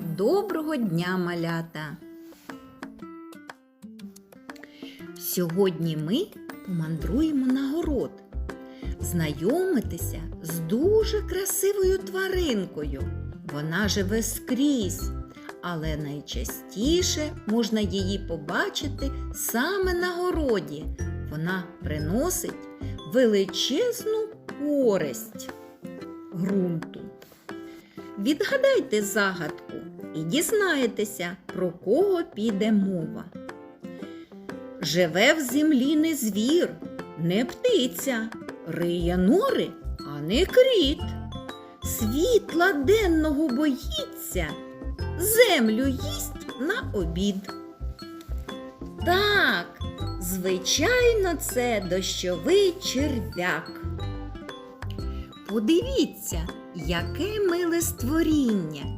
Доброго дня, малята! Сьогодні ми помандруємо на город, знайомитися з дуже красивою тваринкою. Вона живе скрізь, але найчастіше можна її побачити саме на городі. Вона приносить величезну користь ґрунту. Відгадайте загадку і дізнаєтеся, про кого піде мова. Живе в землі не звір, не птиця, риє нори, а не кріт. Світла денного боїться, землю їсть на обід. Так, звичайно, це дощовий черв'як. Подивіться, яке миле створіння,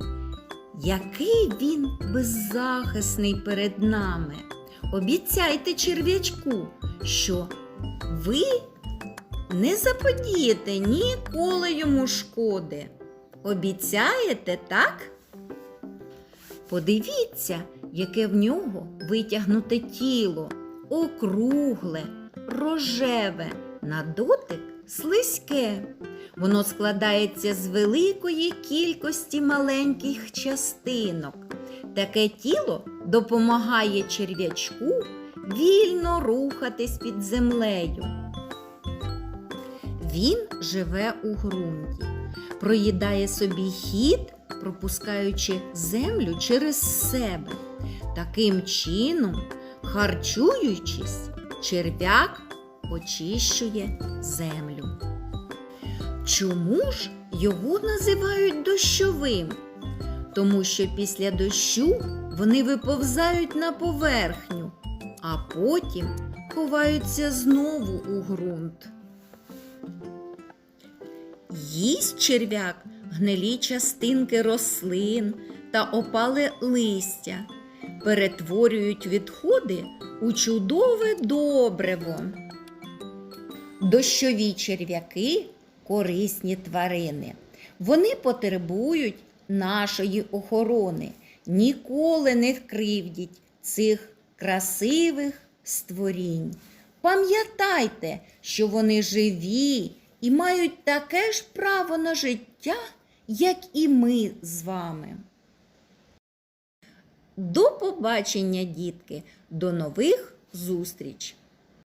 який він беззахисний перед нами. Обіцяйте черв'ячку, що ви не заподієте ніколи йому шкоди. Обіцяєте, так? Подивіться, яке в нього витягнуте тіло, округле, рожеве, на дотик слизьке. Воно складається з великої кількості маленьких частинок. Таке тіло допомагає черв'ячку вільно рухатись під землею. Він живе у ґрунті, проїдає собі хід, пропускаючи землю через себе. Таким чином, харчуючись, черв'як очищує землю. Чому ж його називають дощовим? Тому що після дощу вони виповзають на поверхню, а потім ховаються знову у ґрунт. Їсть черв'як гнилі частинки рослин та опале листя, перетворюють відходи у чудове добриво. Дощові черв'яки корисні тварини. Вони потребують нашої охорони. Ніколи не кривдіть цих красивих створінь. Пам'ятайте, що вони живі і мають таке ж право на життя, як і ми з вами. До побачення, дітки, до нових зустріч!